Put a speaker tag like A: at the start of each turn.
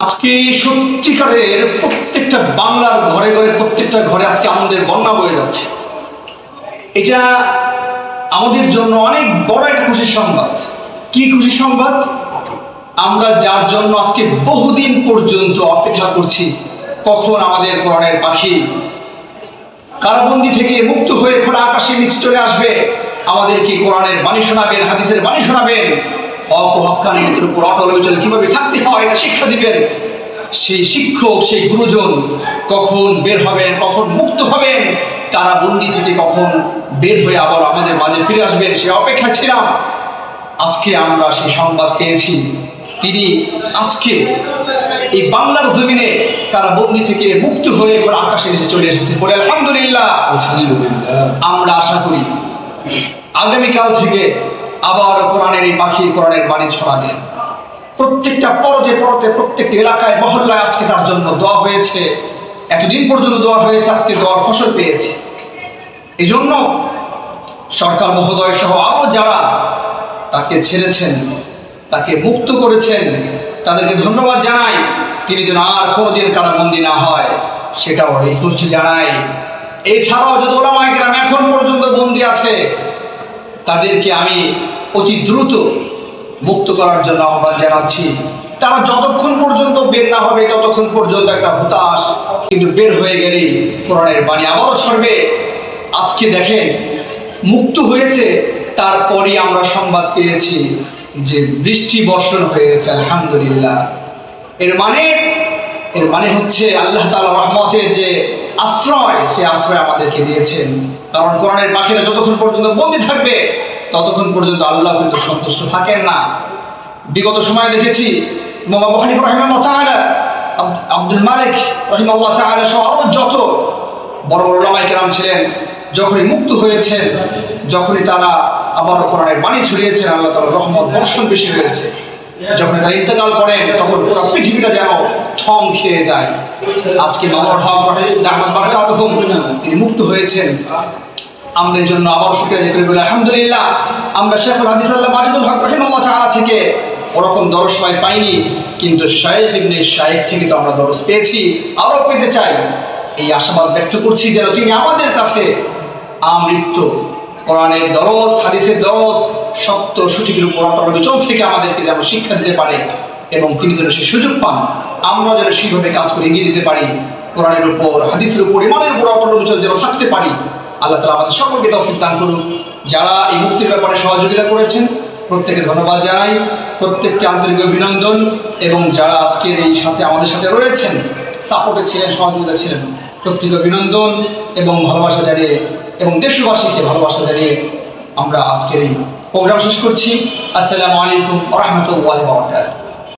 A: আজকে সত্যিকারের প্রত্যেকটা বাংলার ঘরে ঘরে, প্রত্যেকটা ঘরে আজকে আমাদের বন্যা বয়ে যাচ্ছে। এটা আমাদের জন্য অনেক বড় একটা খুশির সংবাদ। কি খুশির সংবাদ? আমরা যার জন্য আজকে বহুদিন পর্যন্ত অপেক্ষা করছি, কখন আমাদের কোরআনের পাখি কারাবন্দি থেকে মুক্ত হয়ে খোলা আকাশের নিচে চলে আসবে। আমাদেরকে কোরআনের বাণী শোনাবেন, হাদিসের বাণী শোনাবেন? হক্কানিয়তের উপর অটল অবিচল কীভাবে থাকতে হয় এটা শিক্ষা দিবেন? সেই শিক্ষক সেই গুরুজন কখন বের হবেন কখন মুক্ত হবেন? তারা বন্দি থেকে কখন বের হয়ে আবার আমাদের মাঝে ফিরে আসবেন? সে অপেক্ষা ছিলাম। আজকে আমরা সেই সংবাদ পেয়েছি। তিনি আজকে এই বাংলার জমিনে তারা বন্দি থেকে মুক্ত হয়ে করে আকাশে নিচে চলে এসেছে। বলে আলহামদুলিল্লাহ।
B: আলহামদুলিল্লাহ।
A: আমরা আশা করি আগামীকাল থেকে আবার কোরআনের এই পাখি কোরআনের বাণী ছড়াবে। প্রত্যেকটা পরতে পরতে, প্রত্যেকটা এলাকায়, মহল্লায় আজকে তার জন্য দোয়া হয়েছে। এতদিন পর্যন্ত দোয়া হয়েছে, আজকে দোয়ার ফসল পেয়েছে। এই জন্য সরকার মহোদয় সহ আরও যারা তাকে ছেড়েছেন, তাকে মুক্ত করেছেন, তাদেরকে ধন্যবাদ জানাই। তিনি যেন আর কোনোদিন কারাবন্দি না হয়, সেটাও রিকোয়েস্ট জানাই। এছাড়াও যদি ওলামায় গ্রাম এখন পর্যন্ত বন্দি আছে, তাদেরকে আমি অতি দ্রুত মুক্ত করার জন্য আহ্বান জানাচ্ছি। তারা যতক্ষণ পর্যন্ত বের না হবে, ততক্ষণ পর্যন্ত একটা হতাশ কিন্তু বের হয়ে গেলেই কোরআনের বাণী আবারও ছড়বে। আজকে দেখেন, মুক্ত হয়েছে, তারপরই আমরা সংবাদ পেয়েছি যে বৃষ্টি বর্ষণ হয়ে গেছে আলহামদুলিল্লাহ। এর মানে এর মানে হচ্ছে আল্লাহ তালা রহমতের যে আশ্রয়, সে আশ্রয় আমাদেরকে দিয়েছেন। কারণ কোরআনের পাখিরা যতক্ষণ পর্যন্ত বন্দি থাকবে ততক্ষণ পর্যন্ত আল্লাহ কিন্তু সন্তুষ্ট থাকেন না। বিগত সময়ে দেখেছি মোমা বহানি রহিমাল্লাহ আব- আব্দুল মালিক রহিমাল্লাহ তাআলা সহ আরও যত বড় বড় লামাই কেরাম ছিলেন, যখনই মুক্ত হয়েছেন, যখনই তারা আবার কোরআনের বাণী ছড়িয়েছেন, আল্লাহ তাআলার রহমত বর্ষণ বেশি হয়েছে। যখন তারা ইন্তেকাল করেন, তখন পুরো পৃথিবীটা যেন থম খেয়ে যায়। আজকে মামুর হক তিনি মুক্ত হয়েছেন। আমাদের জন্য আবার শুক্রিয়া জিকির করি আলহামদুলিল্লাহ। আমরা শেখুল হাদিস আল্লাহ মারিজুল হক রহিমাল্লাহ তাআলা থেকে ওরকম দরস পাই পাইনি, কিন্তু শায়েখ ইবনে শায়েখ থেকে তো আমরা দরস পেয়েছি। আরও পেতে চাই। এই আশাবাদ ব্যক্ত করছি যেন তিনি আমাদের কাছে আমৃত্য, কোরআনের দরস, হাদিসের দরস সত্য সঠিকের উপর অটল বিচল থেকে আমাদেরকে যেন শিক্ষা দিতে পারে এবং তিনি যেন সেই সুযোগ পান, আমরা যেন সেইভাবে কাজ করে এগিয়ে যেতে পারি। কোরআনের উপর, হাদিসের উপর, ইমানের উপর অটল বিচল যেন থাকতে পারি, আল্লাহ তালা আমাদের সকলকে তৌফিক দান করুন যারা এই মুক্তির ব্যাপারে সহযোগিতা করেছেন প্রত্যেকে ধন্যবাদ জানাই, প্রত্যেককে আন্তরিক অভিনন্দন এবং যারা আজকের এই সাথে আমাদের সাথে রয়েছেন সাপোর্টে ছিলেন, সহযোগিতা ছিলেন প্রত্যেকে অভিনন্দন এবং ভালোবাসা জানিয়ে এবং দেশবাসীকে ভালোবাসা জানিয়ে আমরা আজকের এই প্রোগ্রাম শেষ করছি। আসসালামু আলাইকুম রহমতুল্লাহ